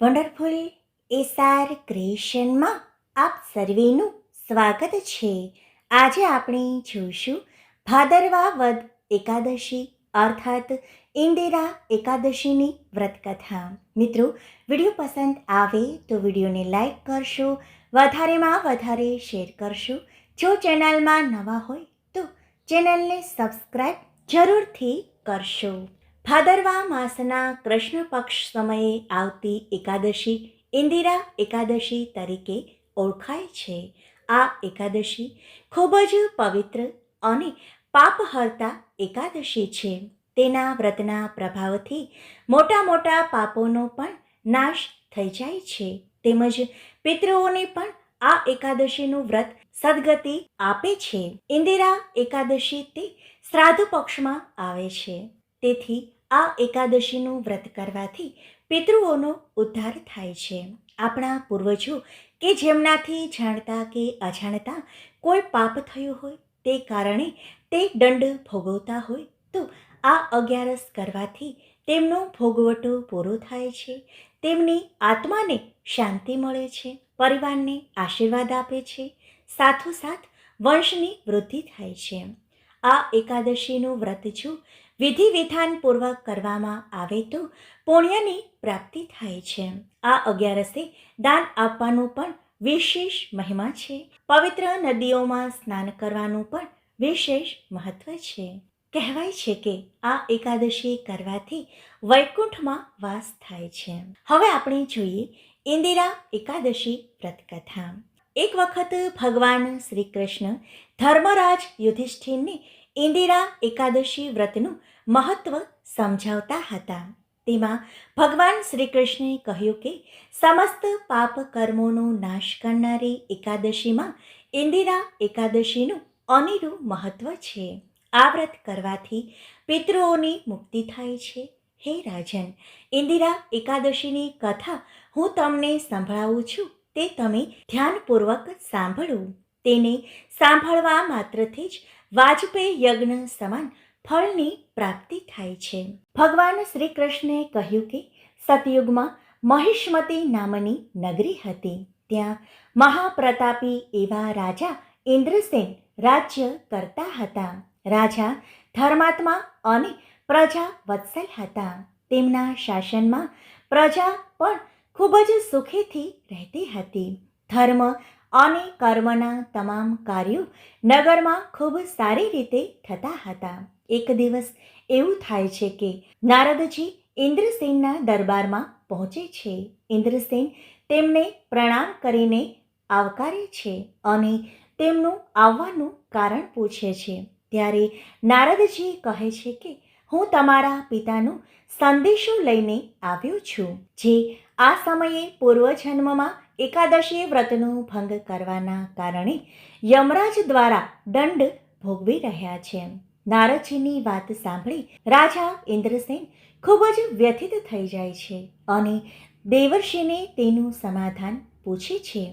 Wonderful SR ક્રિએશનમાં આપ સર્વેનું સ્વાગત છે. આજે આપણે જોઈશું ભાદરવા વદ એકાદશી અર્થાત ઇન્દિરા એકાદશીની વ્રતકથા. મિત્રો, વીડિયો પસંદ આવે તો વિડીયોને લાઈક કરશો, વધારેમાં વધારે શેર કરશો. જો ચેનલમાં નવા હોય તો ચેનલને સબસ્ક્રાઈબ જરૂરથી કરશો. ભાદરવા માસના કૃષ્ણ પક્ષ સમયે આવતી એકાદશી ઇન્દિરા એકાદશી તરીકે ઓળખાય છે. આ એકાદશી ખૂબ જ પવિત્ર અને પાપહર્તા એકાદશી છે. તેના વ્રતના પ્રભાવથી મોટા મોટા પાપોનો પણ નાશ થઈ જાય છે. તેમજ પિતૃઓને પણ આ એકાદશીનું વ્રત સદગતિ આપે છે. ઇન્દિરા એકાદશી તે શ્રાદ્ધ પક્ષમાં આવે છે. તેથી આ એકાદશીનું વ્રત કરવાથી પિતૃઓનો ઉદ્ધાર થાય છે. આપણા પૂર્વજો કે જેમનાથી જાણતા કે અજાણતા કોઈ પાપ થયું હોય તે કારણે તે દંડ ભોગવતા હોય તો આ અગિયારસ કરવાથી તેમનો ભોગવટો પૂરો થાય છે. તેમની આત્માને શાંતિ મળે છે, પરિવારને આશીર્વાદ આપે છે, સાથોસાથ વંશની વૃદ્ધિ થાય છે. આ એકાદશીનું વ્રત જો વિધિ વિધાનપૂર્વક કરવામાં આવે તો પુણ્યની પ્રાપ્તિ થાય છે. આ અગિયારસે દાન આપવાનું પણ વિશેષ મહિમા છે. પવિત્ર નદીઓમાં સ્નાન કરવાનું પણ વિશેષ મહત્વ છે. કહેવાય છે કે આ એકાદશી કરવાથી વૈકુંઠમાં વાસ થાય છે. હવે આપણે જોઈએ ઇન્દિરા એકાદશી વ્રતકથા. એક વખત ભગવાન શ્રી કૃષ્ણ ધર્મરાજ યુધિષ્ઠિરને ઇન્દિરા એકાદશી વ્રતનું મહત્વ સમજાવતા હતા. તેમાં ભગવાન શ્રી કૃષ્ણે કહ્યું કે, સમસ્ત પાપ કર્મોનો નાશ કરનારી એકાદશીમાં ઇન્દિરા એકાદશીનું અનેરું મહત્વ છે. આ વ્રત કરવાથી પિતૃઓની મુક્તિ થાય છે. હે રાજન, ઇન્દિરા એકાદશીની કથા હું તમને સંભળાવું છું. તે તમે ધ્યાનપૂર્વક સાંભળો. તેને સાંભળવા માત્રથી જ વાજપેયી યજ્ઞ સમાન ફળની પ્રાપ્તિ થાય છે. ભગવાન શ્રી કૃષ્ણે કહ્યું કે સતયુગમાં મહિષ્મતી નામની નગરી હતી. ત્યાં મહાપ્રતાપી એવા રાજા ઇન્દ્રસેન રાજ્ય કરતા હતા. રાજા ધર્માત્મા અને પ્રજા વત્સલ હતા. તેમના શાસનમાં પ્રજા પણ ખૂબ જ સુખેથી રહેતી હતી. ધર્મ અને કર્મના તમામ કાર્યો નગરમાં ખૂબ સારી રીતે થતા હતા. એક દિવસ એવું થાય છે કે નારદજી ઇન્દ્રસેનના દરબારમાં પહોંચે છે. ઇન્દ્રસેન તેમને પ્રણામ કરીને આવકારે છે અને તેમનું આવવાનું કારણ પૂછે છે. ત્યારે નારદજી કહે છે કે હું તમારા પિતાનો સંદેશો લઈને આવ્યો છું, જે આ સમયે પૂર્વજન્મમાં એકાદશી વ્રતનો ભંગ કરવાના કારણે યમરાજ દ્વારા દંડ ભોગવી રહ્યા છે. નારદજીની વાત સાંભળી રાજા ઇન્દ્રસેન ખૂબ જ વ્યથિત થઈ જાય છે અને દેવર્ષિને તેનું સમાધાન પૂછે છે.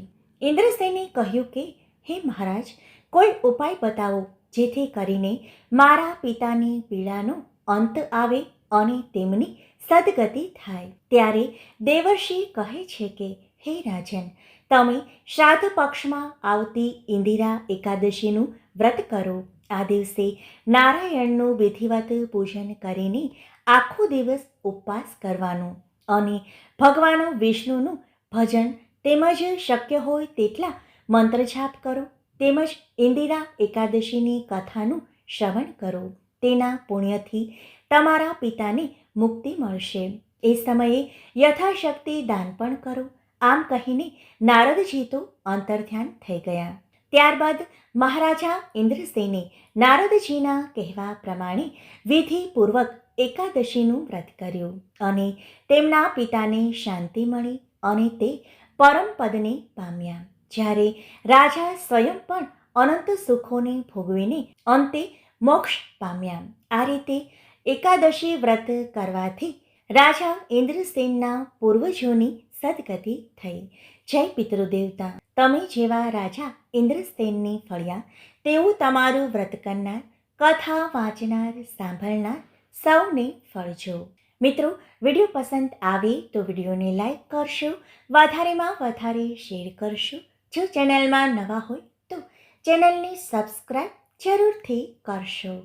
ઇન્દ્રસેને કહ્યું કે, હે મહારાજ, કોઈ ઉપાય બતાવો જેથી કરીને મારા પિતાની પીડાનો અંત આવે અને તેમની સદગતિ થાય. ત્યારે દેવર્ષિ કહે છે કે, હે રાજન, તમે શ્રાદ્ધ પક્ષમાં આવતી ઇન્દિરા એકાદશીનું વ્રત કરો. આ દિવસે નારાયણનું વિધિવત પૂજન કરીને આખો દિવસ ઉપવાસ કરવાનો અને ભગવાન વિષ્ણુનું ભજન તેમજ શક્ય હોય તેટલા મંત્રછાપ કરો. તેમજ ઇન્દિરા એકાદશીની કથાનું શ્રવણ કરો. તેના પુણ્યથી તમારા પિતાને મુક્તિ મળશે. એ સમયે યથાશક્તિ દાન પણ કરો. આમ કહીને નારદજી તો અંતર્ધ્યાન થઈ ગયા. ત્યારબાદ મહારાજા ઇન્દ્રસેને નારદજીના કહેવા પ્રમાણે વિધિપૂર્વક એકાદશીનું વ્રત કર્યું અને તેમના પિતાને શાંતિ મળી અને તે પરમપદને પામ્યા. જ્યારે રાજા સ્વયં પણ અનંત સુખોને ભોગવીને અંતે મોક્ષ પામ્યા. આ રીતે એકાદશી વ્રત કરવાથી રાજા ઇન્દ્રસેનના પૂર્વજોની સદગતિ થઈ. જય પિતૃદેવતા. તમે જેવા રાજા ઇન્દ્રસેનની ફળ્યા તેવું તમારું વ્રત કરનાર, કથા વાંચનાર, સાંભળનાર સૌને ફળજો. મિત્રો, વીડિયો પસંદ આવે તો વિડીયોને લાઈક કરશો, વધારેમાં વધારે શેર કરશો. જો ચેનલમાં નવા હોય તો ચેનલને સબસ્ક્રાઈબ જરૂરથી કરશો.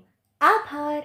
આભાર.